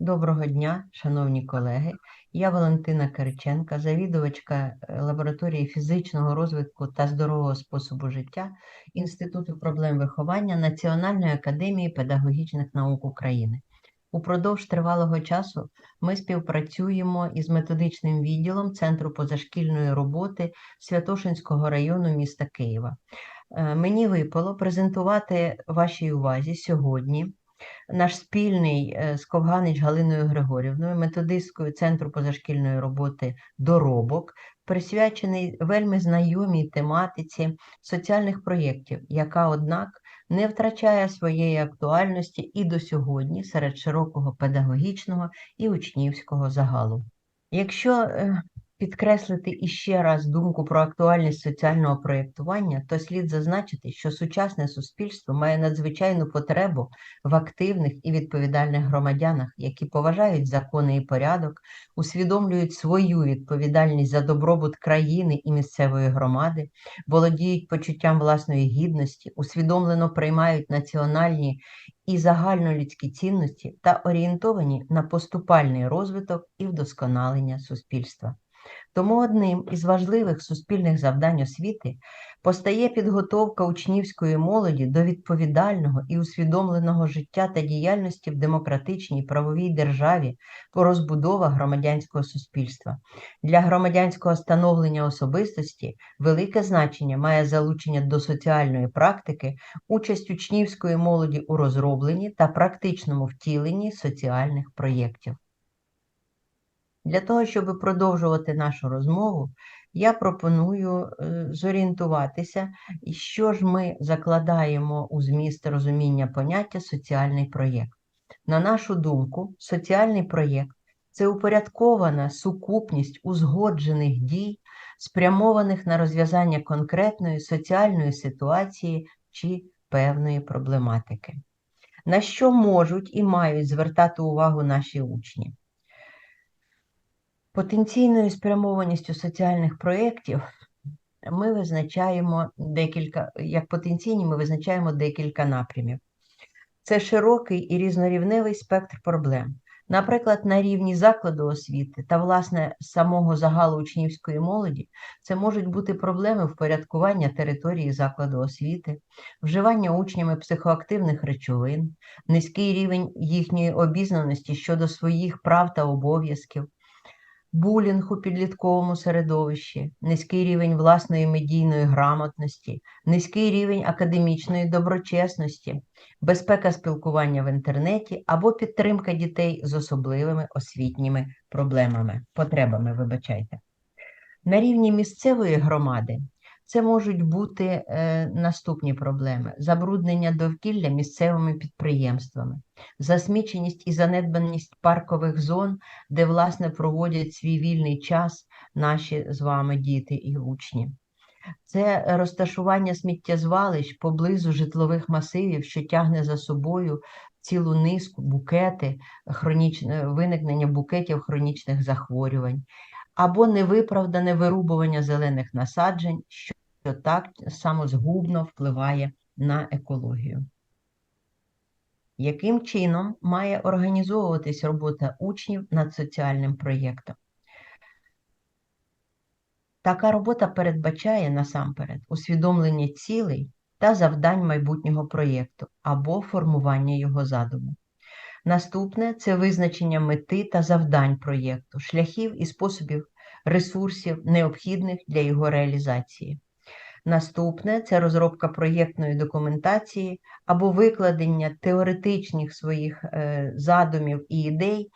Доброго дня, шановні колеги. Я Валентина Кириченка, завідувачка е, лабораторії фізичного розвитку та здорового способу життя Інституту проблем виховання Національної академії педагогічних наук України. Упродовж тривалого часу ми співпрацюємо із методичним відділом Центру позашкільної роботи Святошинського району міста Києва. Е, Мені випало презентувати вашій увазі сьогодні наш спільний е, з Ковганич Галиною Григорівною, методисткою Центру позашкільної роботи Доробок, присвячений вельми знайомій тематиці соціальних проєктів, яка, однак, не втрачає своєї актуальності і до сьогодні серед широкого педагогічного і учнівського загалу. Якщо е, підкреслити іще раз думку про актуальність соціального проєктування, то слід зазначити, що сучасне суспільство має надзвичайну потребу в активних і відповідальних громадянах, які поважають закони і порядок, усвідомлюють свою відповідальність за добробут країни і місцевої громади, володіють почуттям власної гідності, усвідомлено приймають національні і загальнолюдські цінності та орієнтовані на поступальний розвиток і вдосконалення суспільства. Тому одним із важливих суспільних завдань освіти постає підготовка учнівської молоді до відповідального і усвідомленого життя та діяльності в демократичній правовій державі по розбудова громадянського суспільства. Для громадянського становлення особистості велике значення має залучення до соціальної практики, участь учнівської молоді у розробленні та практичному втіленні соціальних проєктів. Для того, щоб продовжувати нашу розмову, я пропоную е, зорієнтуватися, що ж ми закладаємо у зміст розуміння поняття соціальний проєкт. На нашу думку, соціальний проєкт це упорядкована сукупність узгоджених дій, спрямованих на розв'язання конкретної соціальної ситуації чи певної проблематики. На що можуть і мають звертати увагу наші учні? Потенційною спрямованістю соціальних проєктів ми визначаємо декілька, як потенційні, ми визначаємо декілька напрямів. Це широкий і різнорівневий спектр проблем. Наприклад, на рівні закладу освіти та, власне, самого загалу учнівської молоді це можуть бути проблеми впорядкування території закладу освіти, вживання учнями психоактивних речовин, низький рівень їхньої обізнаності щодо своїх прав та обов'язків, булінг у підлітковому середовищі, низький рівень власної медійної грамотності, низький рівень академічної доброчесності, безпека спілкування в інтернеті або підтримка дітей з особливими освітніми проблемами, потребами, вибачайте. На рівні місцевої громади це можуть бути е, наступні проблеми: забруднення довкілля місцевими підприємствами, засміченість і занедбаність паркових зон, де, власне, проводять свій вільний час наші з вами діти і учні. Це розташування сміттєзвалищ поблизу житлових масивів, що тягне за собою цілу низку букети, хронічне виникнення букетів хронічних захворювань, або невиправдане вирубування зелених насаджень, що так само згубно впливає на екологію. Яким чином має організовуватись робота учнів над соціальним проєктом? Така робота передбачає насамперед усвідомлення цілей та завдань майбутнього проєкту або формування його задуму. Наступне це визначення мети та завдань проєкту, шляхів і способів ресурсів, необхідних для його реалізації. Наступне це розробка проєктної документації або викладення теоретичних своїх е, задумів і ідей,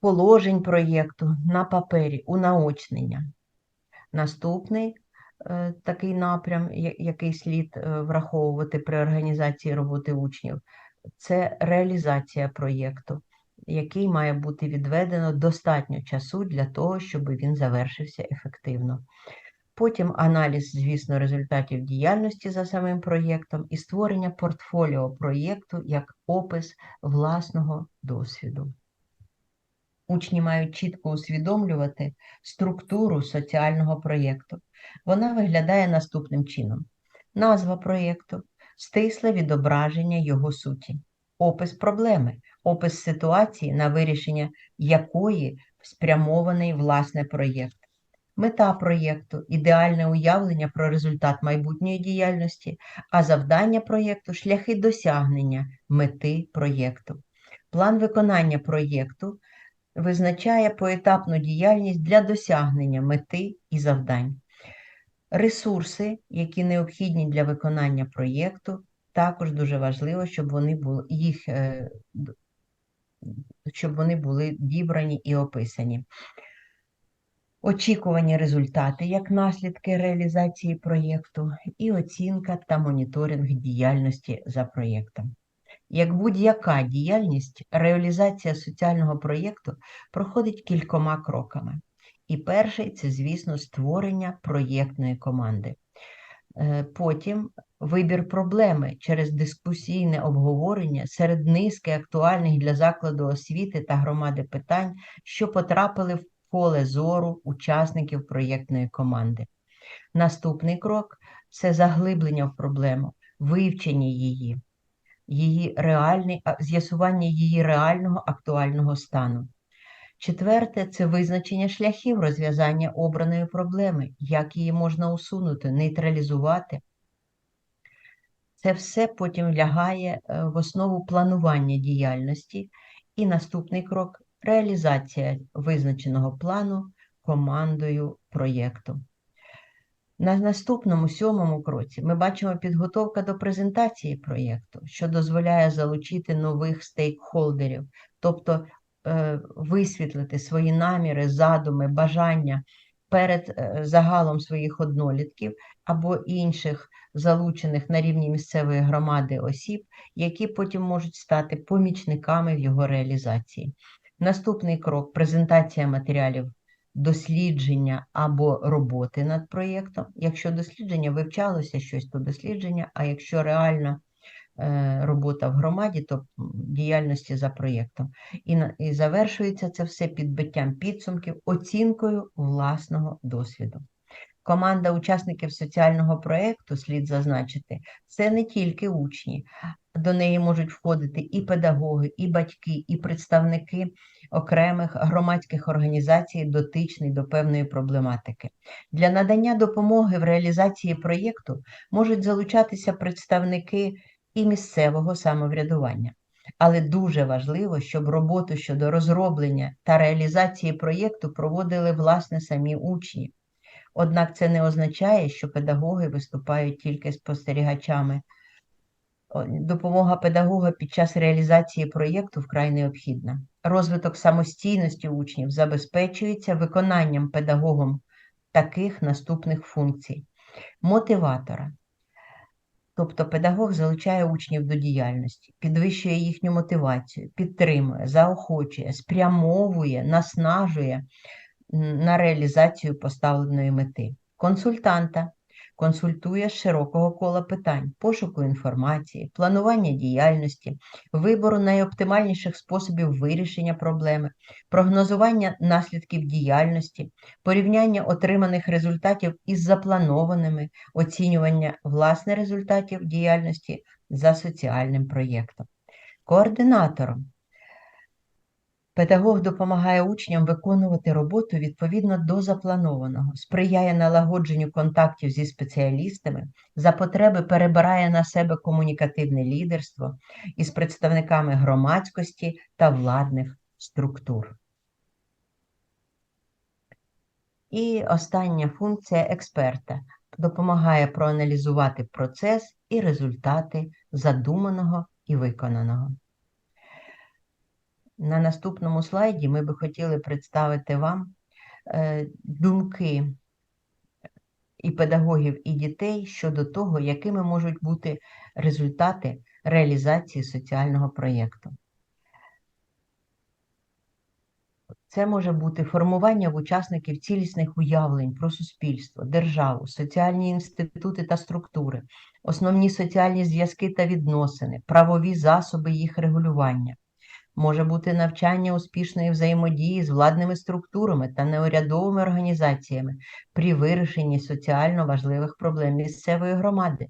положень проєкту на папері, унаочнення. Наступний е, такий напрям, який слід е, враховувати при організації роботи учнів, це реалізація проєкту, який має бути відведено достатньо часу для того, щоб він завершився ефективно. Потім аналіз, звісно, результатів діяльності за самим проєктом і створення портфоліо проєкту як опис власного досвіду. Учні мають чітко усвідомлювати структуру соціального проєкту. Вона виглядає наступним чином: назва проєкту, стисле відображення його суті, опис проблеми, опис ситуації, на вирішення якої спрямований власне проєкт. Мета проєкту ідеальне уявлення про результат майбутньої діяльності, а завдання проєкту шляхи досягнення мети проєкту. План виконання проєкту визначає поетапну діяльність для досягнення мети і завдань. Ресурси, які необхідні для виконання проєкту, також дуже важливо, щоб вони були їх е, щоб вони були дібрані і описані. Очікувані результати як наслідки реалізації проєкту, і оцінка та моніторинг діяльності за проєктом. Як будь-яка діяльність, реалізація соціального проєкту проходить кількома кроками. І перший це, звісно, створення проєктної команди. Е, Потім вибір проблеми через дискусійне обговорення серед низки актуальних для закладу освіти та громади питань, що потрапили в поле зору учасників проєктної команди. Наступний крок це заглиблення в проблему, вивчення її, її з'ясування її реального актуального стану. Четверте це визначення шляхів розв'язання обраної проблеми, як її можна усунути, нейтралізувати. Це все потім лягає е, в основу планування діяльності. І наступний крок реалізація визначеного плану командою проєкту. На наступному сьомому кроці ми бачимо підготовка до презентації проєкту, що дозволяє залучити нових стейкхолдерів, тобто висвітлити свої наміри, задуми, бажання перед е, загалом своїх однолітків або інших залучених на рівні місцевої громади осіб, які потім можуть стати помічниками в його реалізації. Наступний крок презентація матеріалів дослідження або роботи над проєктом. Якщо дослідження вивчалося щось, то дослідження, а якщо реальна е, робота в громаді, то м, діяльності за проєктом. І, і завершується це все підбиттям підсумків, оцінкою власного досвіду. Команда учасників соціального проєкту, слід зазначити, це не тільки учні, до неї можуть входити і педагоги, і батьки, і представники окремих громадських організацій, дотичних до певної проблематики. Для надання допомоги в реалізації проєкту можуть залучатися представники і місцевого самоврядування. Але дуже важливо, щоб роботу щодо розроблення та реалізації проєкту проводили власне самі учні. Однак це не означає, що педагоги виступають тільки спостерігачами. Допомога педагога під час реалізації проєкту вкрай необхідна. Розвиток самостійності учнів забезпечується виконанням педагогом таких наступних функцій: мотиватора. Тобто педагог залучає учнів до діяльності, підвищує їхню мотивацію, підтримує, заохочує, спрямовує, наснажує на реалізацію поставленої мети. Консультанта консультує з широкого кола питань, пошуку інформації, планування діяльності, вибору найоптимальніших способів вирішення проблеми, прогнозування наслідків діяльності, порівняння отриманих результатів із запланованими, оцінювання власне результатів діяльності за соціальним проєктом. Координатором Педагог допомагає учням виконувати роботу відповідно до запланованого, сприяє налагодженню контактів зі спеціалістами, за потреби перебирає на себе комунікативне лідерство із представниками громадськості та владних структур. І остання функція експерта допомагає проаналізувати процес і результати задуманого і виконаного. На наступному слайді ми би хотіли представити вам е, думки і педагогів, і дітей щодо того, якими можуть бути результати реалізації соціального проєкту. Це може бути формування в учасників цілісних уявлень про суспільство, державу, соціальні інститути та структури, основні соціальні зв'язки та відносини, правові засоби їх регулювання. Може бути навчання успішної взаємодії з владними структурами та неурядовими організаціями при вирішенні соціально важливих проблем місцевої громади.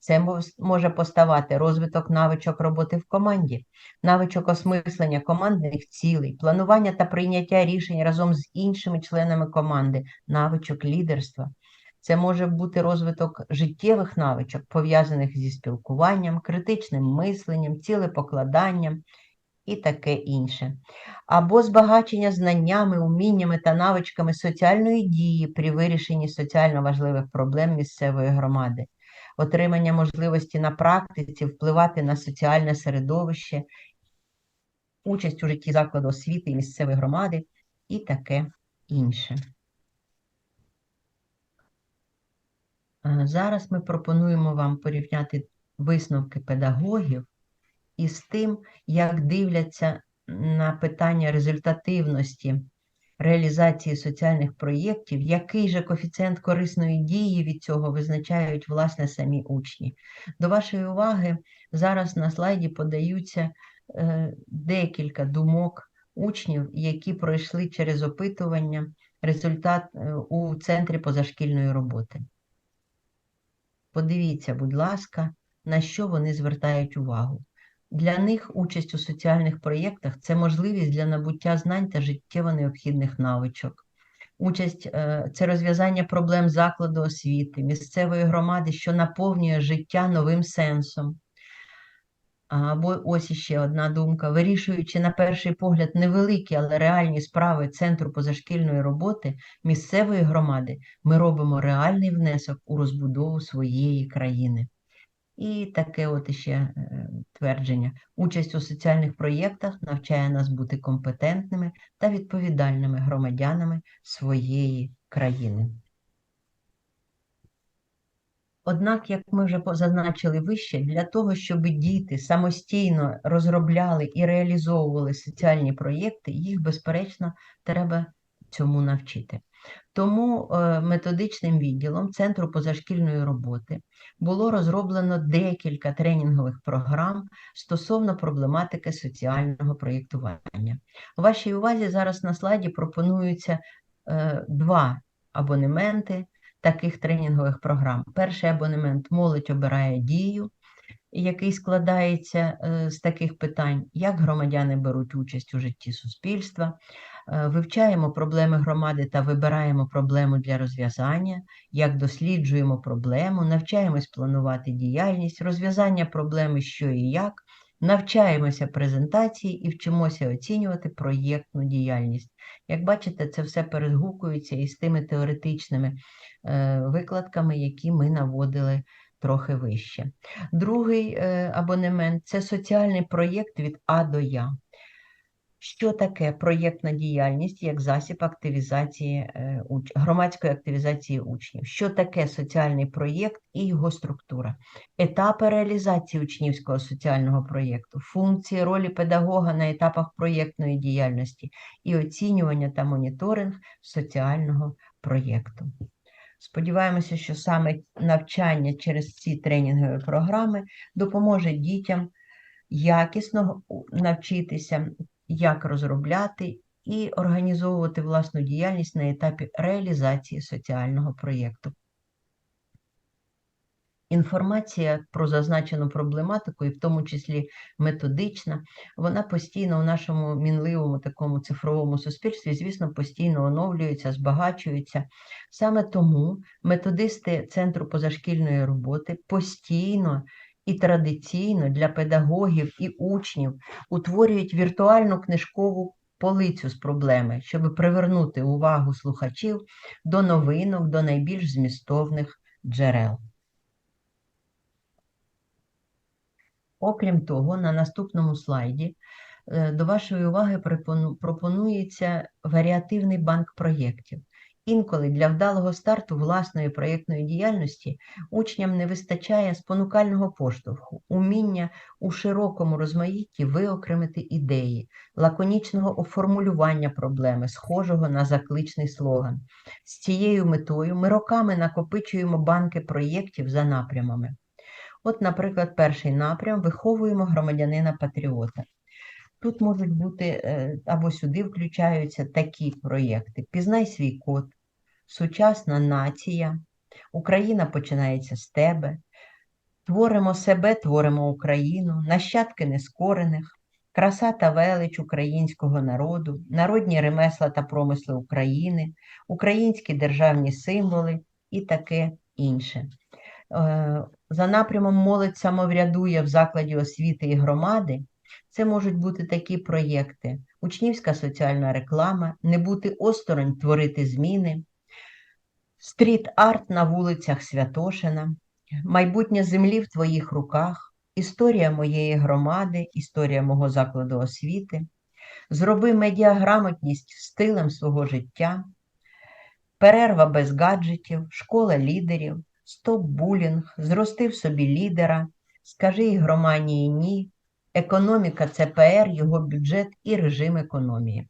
Це може поставати розвиток навичок роботи в команді, навичок осмислення командних цілей, планування та прийняття рішень разом з іншими членами команди, навичок лідерства. Це може бути розвиток життєвих навичок, пов'язаних зі спілкуванням, критичним мисленням, цілепокладанням і таке інше. Або збагачення знаннями, уміннями та навичками соціальної дії при вирішенні соціально важливих проблем місцевої громади, отримання можливості на практиці впливати на соціальне середовище, участь у житті закладу освіти і місцевої громади і таке інше. Зараз ми пропонуємо вам порівняти висновки педагогів із тим, як дивляться на питання результативності реалізації соціальних проєктів, який же коефіцієнт корисної дії від цього визначають власне самі учні. До вашої уваги зараз на слайді подаються е, декілька думок учнів, які пройшли через опитування результат е, у центрі позашкільної роботи. Подивіться, будь ласка, на що вони звертають увагу. Для них участь у соціальних проєктах це можливість для набуття знань та життєво необхідних навичок. Участь е, це розв'язання проблем закладу освіти, місцевої громади, що наповнює життя новим сенсом. Або ось іще одна думка. Вирішуючи на перший погляд невеликі, але реальні справи Центру позашкільної роботи місцевої громади, ми робимо реальний внесок у розбудову своєї країни. І таке от іще е, твердження. Участь у соціальних проєктах навчає нас бути компетентними та відповідальними громадянами своєї країни. Однак, як ми вже зазначили вище, для того, щоб діти самостійно розробляли і реалізовували соціальні проєкти, їх, безперечно, треба цьому навчити. Тому е, методичним відділом Центру позашкільної роботи було розроблено декілька тренінгових програм стосовно проблематики соціального проєктування. У вашій увазі зараз на слайді пропонуються е, два абонементи таких тренінгових програм. Перший абонемент Молодь обирає дію, який складається е, з таких питань, як громадяни беруть участь у житті суспільства, вивчаємо проблеми громади та вибираємо проблему для розв'язання, як досліджуємо проблему, навчаємось планувати діяльність, розв'язання проблеми що і як, навчаємося презентації і вчимося оцінювати проєктну діяльність. Як бачите, це все перегукується із тими теоретичними е, викладками, які ми наводили трохи вище. Другий е, абонемент це соціальний проєкт від А до Я. Що таке проєктна діяльність як засіб активізації е, громадської активізації учнів? Що таке соціальний проєкт і його структура? Етапи реалізації учнівського соціального проєкту, функції ролі педагога на етапах проєктної діяльності і оцінювання та моніторинг соціального проєкту. Сподіваємося, що саме навчання через ці тренінгові програми допоможе дітям якісно навчитися, як розробляти і організовувати власну діяльність на етапі реалізації соціального проєкту. Інформація про зазначену проблематику, і в тому числі методична, вона постійно у нашому мінливому такому цифровому суспільстві, звісно, постійно оновлюється, збагачується. Саме тому методисти Центру позашкільної роботи постійно і традиційно для педагогів і учнів утворюють віртуальну книжкову полицю з проблеми, щоб привернути увагу слухачів до новинок, до найбільш змістовних джерел. Окрім того, на наступному слайді е, до вашої уваги пропонується варіативний банк проєктів. Інколи для вдалого старту власної проєктної діяльності учням не вистачає спонукального поштовху, уміння у широкому розмаїтті виокремити ідеї, лаконічного оформулювання проблеми, схожого на закличний слоган. З цією метою ми роками накопичуємо банки проєктів за напрямами. От, наприклад, перший напрям виховуємо громадянина-патріота. Тут можуть бути е, або сюди включаються такі проєкти: Пізнай свій код, Сучасна нація, Україна починається з тебе, Творимо себе, творимо Україну, нащадки нескорених, краса та велич українського народу, народні ремесла та промисли України, українські державні символи і таке інше. Е, За напрямом молодь самоврядує в закладі освіти і громади. Це можуть бути такі проєкти: учнівська соціальна реклама, не бути осторонь творити зміни, стріт-арт на вулицях Святошина, майбутнє землі в твоїх руках, історія моєї громади, історія мого закладу освіти, зроби медіаграмотність стилем свого життя, перерва без гаджетів, школа лідерів, стоп-булінг, зрости в собі лідера, скажи ігроманії ні, економіка ЦПР, його бюджет і режим економії.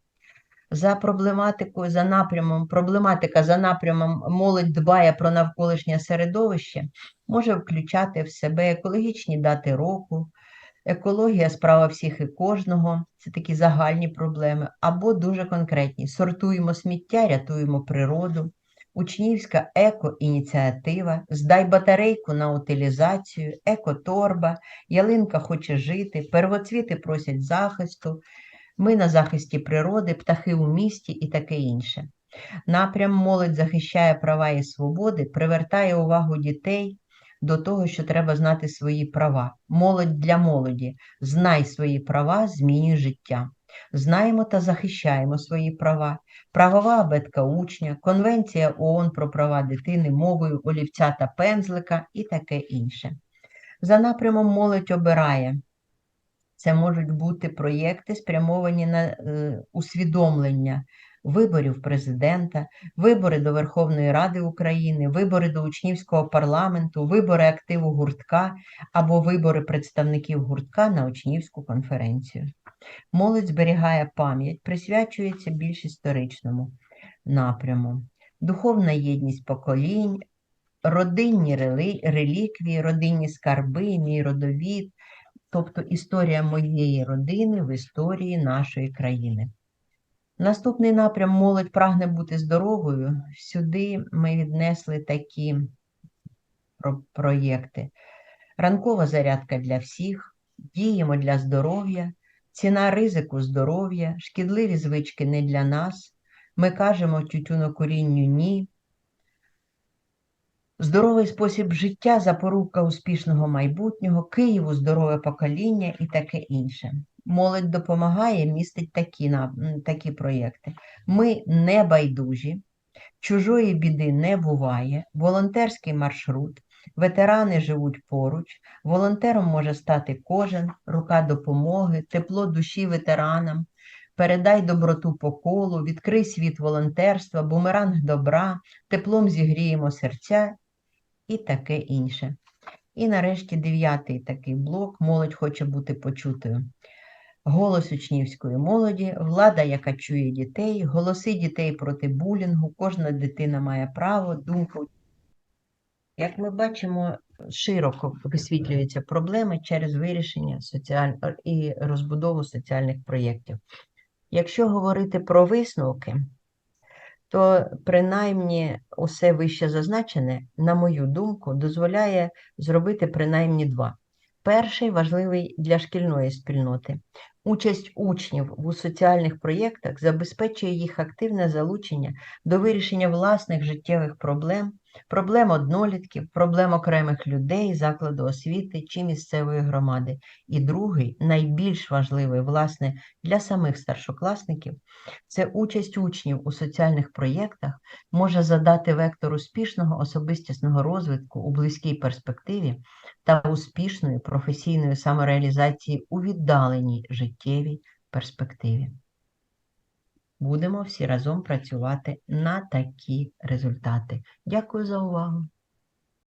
За проблематикою, за напрямом, проблематика за напрямом молодь дбає про навколишнє середовище, може включати в себе екологічні дати року, екологія справа всіх і кожного, це такі загальні проблеми, або дуже конкретні. Сортуємо сміття, рятуємо природу, учнівська еко-ініціатива, здай батарейку на утилізацію, екоторба, ялинка хоче жити, первоцвіти просять захисту, ми на захисті природи, птахи у місті і таке інше. Напрям молодь захищає права і свободи, привертає увагу дітей до того, що треба знати свої права. Молодь для молоді. Знай свої права, змінюй життя. Знаємо та захищаємо свої права. Правова абетка учня, Конвенція ООН про права дитини мовою олівця та пензлика і таке інше. За напрямом молодь обирає. Це можуть бути проєкти, спрямовані на е, усвідомлення виборів президента, вибори до Верховної Ради України, вибори до учнівського парламенту, вибори активу гуртка або вибори представників гуртка на учнівську конференцію. Молодь зберігає пам'ять, присвячується більш історичному напряму. Духовна єдність поколінь, родинні реліквії, родинні скарби, мій родовід, тобто історія моєї родини в історії нашої країни. Наступний напрям молодь прагне бути здоровою. Сюди ми віднесли такі проєкти. Ранкова зарядка для всіх, діємо для здоров'я, ціна ризику здоров'я, шкідливі звички не для нас. Ми кажемо тютюнокурінню ні. Здоровий спосіб життя, запорука успішного майбутнього, Києву здорове покоління і таке інше. Молодь допомагає, містить такі, такі проєкти. Ми не байдужі, чужої біди не буває, волонтерський маршрут, ветерани живуть поруч, волонтером може стати кожен, рука допомоги, тепло душі ветеранам, передай доброту по колу, відкрий світ волонтерства, бумеранг добра, теплом зігріємо серця і таке інше. І нарешті дев'ятий такий блок молодь хоче бути почутою. Голос учнівської молоді, влада, яка чує дітей, голоси дітей проти булінгу, кожна дитина має право, думку. Як ми бачимо, широко висвітлюються проблеми через вирішення соціаль... і розбудову соціальних проєктів. Якщо говорити про висновки, то принаймні усе вище зазначене, на мою думку, дозволяє зробити принаймні два. Перший важливий для шкільної спільноти. Участь учнів у соціальних проєктах забезпечує їх активне залучення до вирішення власних життєвих проблем, проблем однолітків, проблем окремих людей, закладу освіти чи місцевої громади. І другий, найбільш важливий, власне, для самих старшокласників, це участь учнів у соціальних проєктах може задати вектор успішного особистісного розвитку у близькій перспективі та успішної професійної самореалізації у віддаленій життєвій перспективі. Будемо всі разом працювати на такі результати. Дякую за увагу!